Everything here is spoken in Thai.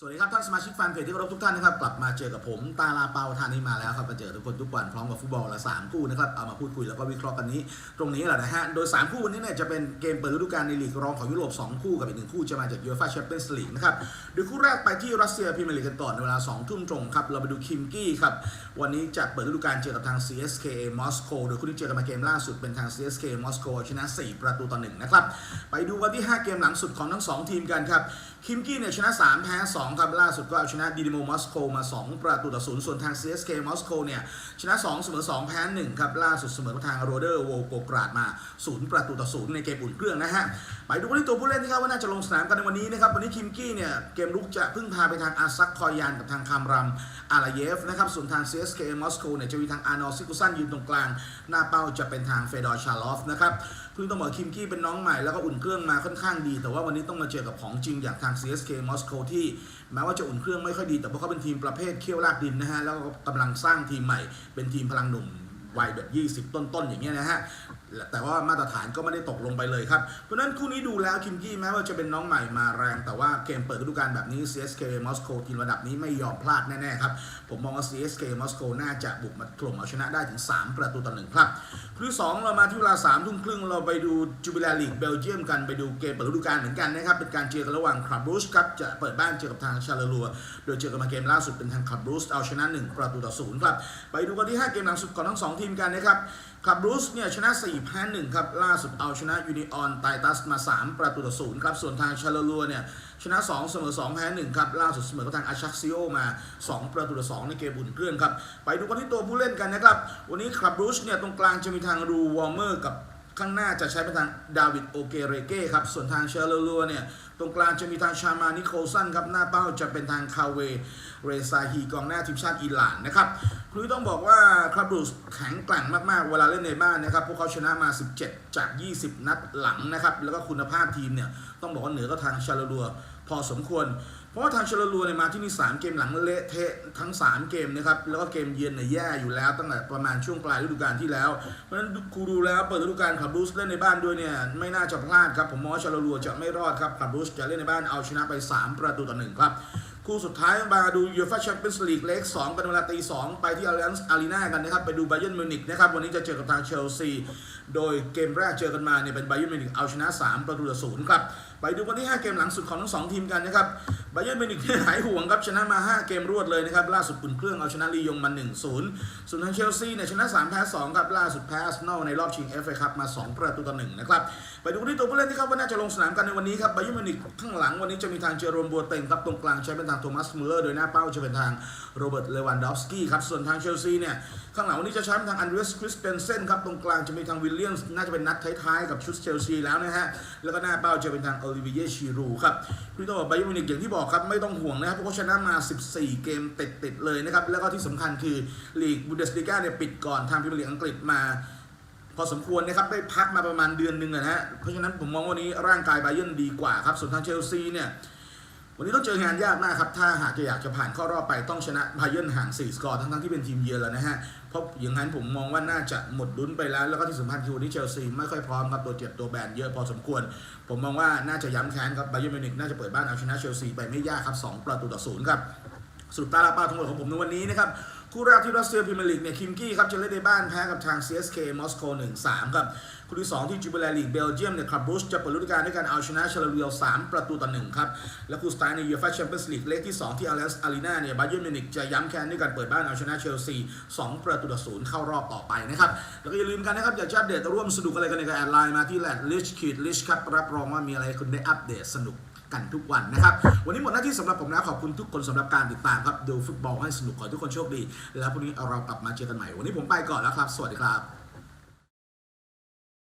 สวัสดีครับท่านสมาชิกแฟนเพจที่เคารพทุกท่านนะครับกลับมาเจอกับผมตาลาเปาทานีมาแล้วครับมาเจอทุกคนทุกวันพร้อมกับฟุตบอลละสามคู่นะครับเอามาพูดคุยแล้วก็วิเคราะห์กันนี้ ตรงนี้แหละนะฮะโดย 3 คู่วันนี้เนี่ยจะเป็นเกมเปิดฤดูกาลในลีกรองของยุโรป 2 คู่กับอีกหนึ่งคู่จะมาจากยูฟ่าแชมเปี้ยนส์ลีกนะครับโดยคู่แรกไปที่รัสเซียพรีเมียร์ลีกกันก่อนในเวลา2ทุ่มตรงครับเราไปดูคิมกี้ครับวันนี้จะเปิดฤดูกาลเจอกับทาง CSKA มอสโกโดยคู่ที่เจอกันมาเกมล่าสุดเป็นทาง CSKA มอสโกชนะ 4 ประตูต่อ1นะครับไปดูวันที่ 5 เกมหลังสุดของทั้ง 2 ทีมกันครับคิมกี้เนี่ยชนะ 3 แพ้ 2ครับล่าสุดก็เอาชนะดีดิโมมอสโกมา 2 ประตูต่อ0ส่วนทาง CSK มอสโกเนี่ยชนะ 2 เสมอ 2 แพ้ 1 ครับ ล่าสุดเสมอทางโรเดอร์โวโกกราดมา 0 ประตูต่อ0ในเกมอุ่นเครื่องนะฮะ ไปดูกันที่ตัวผู้เล่นที่ครับว่าน่าจะลงสนามกันในวันนี้นะครับ วันนี้คิมกี้เนี่ยเกมลุกจะพึ่งพาไปทางอาซักคอยานกับทางคามรัมอาลาเยฟนะครับส่วนทาง CSK มอสโกเนี่ยจะมีทางอาร์นอซิกุซันยืนตรงกลาง หน้าเป้าจะเป็นทางเฟดอร์ชาลอฟนะครับเพิ่งต้องบอกคิมกี้เป็นน้องใหม่แล้วก็อุ่นเครื่องมาค่อนข้างดี แต่ว่าวันนี้ต้องมาเจอกับของจริงอย่างทาง CSK มอสโกที่ แม้ว่าจะอุ่นเครื่องไม่ค่อยดี แต่พวกเขาเป็นทีมประเภทเขี้ยวลากดินนะฮะแล้วก็กำลังสร้างทีมใหม่ เป็นทีมพลังหนุ่มวัยแบบ 20 ต้นๆ อย่างเงี้ยนะฮะ แต่ว่ามาตรฐานก็ไม่ได้ตกลงไปเลยครับ เพราะฉะนั้นคู่นี้ดูแล้วคิมกี้แม้ว่าจะเป็นน้องใหม่มาแรง แต่ว่าเกมเปิดฤดูกาลแบบนี้ CSK มอสโกทีมระดับนี้ไม่ยอมพลาดแน่ ๆ ครับ ผมมองว่า CSK มอสโกน่าจะบุกมาถล่มเอาชนะได้ถึง 3 ประตูต่อหนึ่งครับ คู่งสองเรามาที่เวลา3ทุ่มครึ่งเราไปดูจูบิลาลีกเบลเยียมกันไปดูเกมเปิดฤดูกาลเหมือนกันนะครับ เป็นการเจอกันระหว่างคลับรูสครับจะเปิดบ้านเจอกับทางชาเลลัว โดยเจอกันมาเกมล่าสุดเป็นทางคลับรูสเอาชนะ 1 ประตูต่อศูนย์ครับ ไปดูกันที่ 5 เกมหลังสุดของทั้งสองทีมกันนะครับ คลับรูชเนี่ยชนะ4แพ้1ครับล่าสุดเอาชนะยูนิออนไตตัสมา 3 ประตูต่อศูนย์ครับส่วนทางชาลลัวเนี่ยชนะ 2 เสมอ2แพ้1ครับล่าสุดเสมอกับทางอาชักซิโอมา 2 ประตูต่อ2ในเกมอุ่นเครื่องครับไปดูกันที่ตัวผู้เล่นกันนะครับ วันนี้คลับรูชเนี่ยตรงกลางจะมีทางรูวอร์เมอร์กับข้างหน้าจะใช้เป็นทางดาวิดโอเกเรเก้ครับ ส่วนทางเชลลัวเนี่ย ตรงกลางจะมีทางชามานิโคลสันครับ หน้าเป้าจะเป็นทางคาเว เรซาฮีกองหน้าทีมชาติอิหร่านนะครับคือต้องบอกว่าคลับรูสแข็งแกร่งมากๆ เวลาเล่นในบ้านนะครับ พวกเขาชนะมา 17 จาก 20 นัดหลังนะครับ แล้วก็คุณภาพทีมเนี่ย ต้องบอกว่าเหนือก็ทางชาลลัวพอสมควร เพราะว่าทางชลลัวเนี่ยมาที่นี่ 3 เกมหลังเละเทะทั้ง 3 เกมนะครับ แล้วก็เกมเยือนเนี่ยแย่อยู่แล้วตั้งแต่ประมาณช่วงปลายฤดูกาลที่แล้ว เพราะฉะนั้นครูดูแล้วเปิดฤดูกาลคลับรูสเล่นในบ้านด้วยเนี่ยไม่น่าจะพลาดครับ ผมมองว่าชลลัวจะไม่รอดครับคลับรูสจะเล่นในบ้านเอาชนะไป 3 ประตูต่อหนึ่งครับ คู่สุดท้ายมาดูยูฟ่าแชมเปี้ยนส์ลีกเล็ก2กันเวลาตี2ไปที่อารีนส์อารีนากันนะครับ ไปดูไบเยนมิวนิกนะครับ วันนี้จะเจอกับทางเชลซี โดยเกมแรกเจอกันมาเนี่ยเป็นไบเยนมิวนิกเอาชนะ 3 ประตูต่อศูนย์ครับ ไปดูวันที่ 5 เกมหลังสุดของทั้ง 2 ทีมกันนะครับ ไบเย r n นมิวนิกหายห่วงครับชนะมา 5 เกมรวดเลยนะครับ ล่าสุดปุ่นเครื่องเอาชนะลียงมา 1-0 ส่วนทางเชลซีเนี่ยชนะ 3 แพ้ 2 ครับ ล่าสุดแพ้อาร์เซนอลในรอบชิงเอฟเอคัพมา 2 ประตูต่อ1นะครับ ไปดูที่ตัวผู้เล่นที่ครับว่าน่าจะลงสนามกันในวันนี้ครับไบเย r n นมิวนิกข้างหลังวันนี้จะมีทางเจอโรมบัวเต็งครับตรงกลางใช้เป็นทางโทมัสมูเลอร์โดยหน้าเป้าจะเป็นทางโรเบิร์ตเลวันดอฟสกี้ครับส่วนทางเชลซีเนี่ยข้างหลังวันนี้จะใช้เป็นทางอันเดรสคริสเปนเซนครับตรงกลางจะมีทางวิลเลียมส์น่าจะเป็นนัดท้ายๆกับชุดเชลซีแล้วนะฮะแล้วก็หน้าเป้าจะเป็นทางโอลิเวียชีรูครับพี่ต้องบอกไบเย r n นมิวนิกอย่างที่บอกอกครับไม่ต้องห่วงนะครับเพราะเขาชนะมา 14 เกมติดๆเลยนะครับ แล้วก็ที่สำคัญคือลีกบูเดสลิก้าเนี่ยปิดก่อนทางพรีเมียร์ลีกอังกฤษมาพอสมควรนะครับได้พักมาประมาณเดือนหนึ่งนะฮะเพราะฉะนั้นผมมองว่านี้ร่างกายไบเยนดีกว่าครับส่วนทางเชลซีเนี่ย วันนี้ต้องเจองานยากมากครับ ถ้าหากจะอยากจะผ่านเข้ารอบไปต้องชนะไบเยนห่าง4สกอร์ทั้งๆที่เป็นทีมเยือนแล้วนะฮะ เพราะอย่างนั้นผมมองว่าน่าจะหมดลุ้นไปแล้ว แล้วก็ที่สำคัญคือวันนี้เชลซีไม่ค่อยพร้อมครับตัวเจ็บตัวแบนเยอะพอสมควร ผมมองว่าน่าจะย้ำแค้นครับไบเยนมิวนิกน่าจะเปิดบ้านเอาชนะเชลซีไปไม่ยากครับสองประตูต่อศูนย์ครับสรุปตาลาป้าทั้งหมดของผมในวันนี้นะครับ คู่แรกที่รัสเซียพรีเมียร์ลีกเนี่ยคิมกี้ครับจะเล่นในบ้านแพ้กับทาง CSK มอสโก1-3ครับคู่ที่ 2 ที่จูเบลลีกเบลเยียมเนี่ยคลับบูชจะเปิดฤดูกาลด้วยการเอาชนะชาลเวียล3ประตูต่อ1ครับ และคู่สุดท้ายในยูฟ่าแชมเปี้ยนส์ลีกเล็กที่ 2 ที่อาร์เ s อารีนาเนี่ยบาเยิร์นมิวนิกจะย้ำแค้นด้วยการเปิดบ้านเอาชนะเชลซี 2 ประตูต่อศูนย์เข้ารอบต่อไปนะครับ แล้วก็อย่าลืมกันนะครับ อยากจะอัปเดตร่วมสนุกอะไรกันในการแอดไลน์มาที่แลดลิชคิดลิชครับรับรองว่ามีอะไรคุณได้อัปเดตสนุก กันทุกวันนะครับ วันนี้หมดหน้าที่สำหรับผมแล้วขอบคุณทุกคนสำหรับการติดตามครับดูฟุตบอลให้สนุกขอให้ทุกคนโชคดี แล้วพรุ่งนี้เรากลับมาเจอกันใหม่ วันนี้ผมไปก่อนแล้วครับ สวัสดีครับ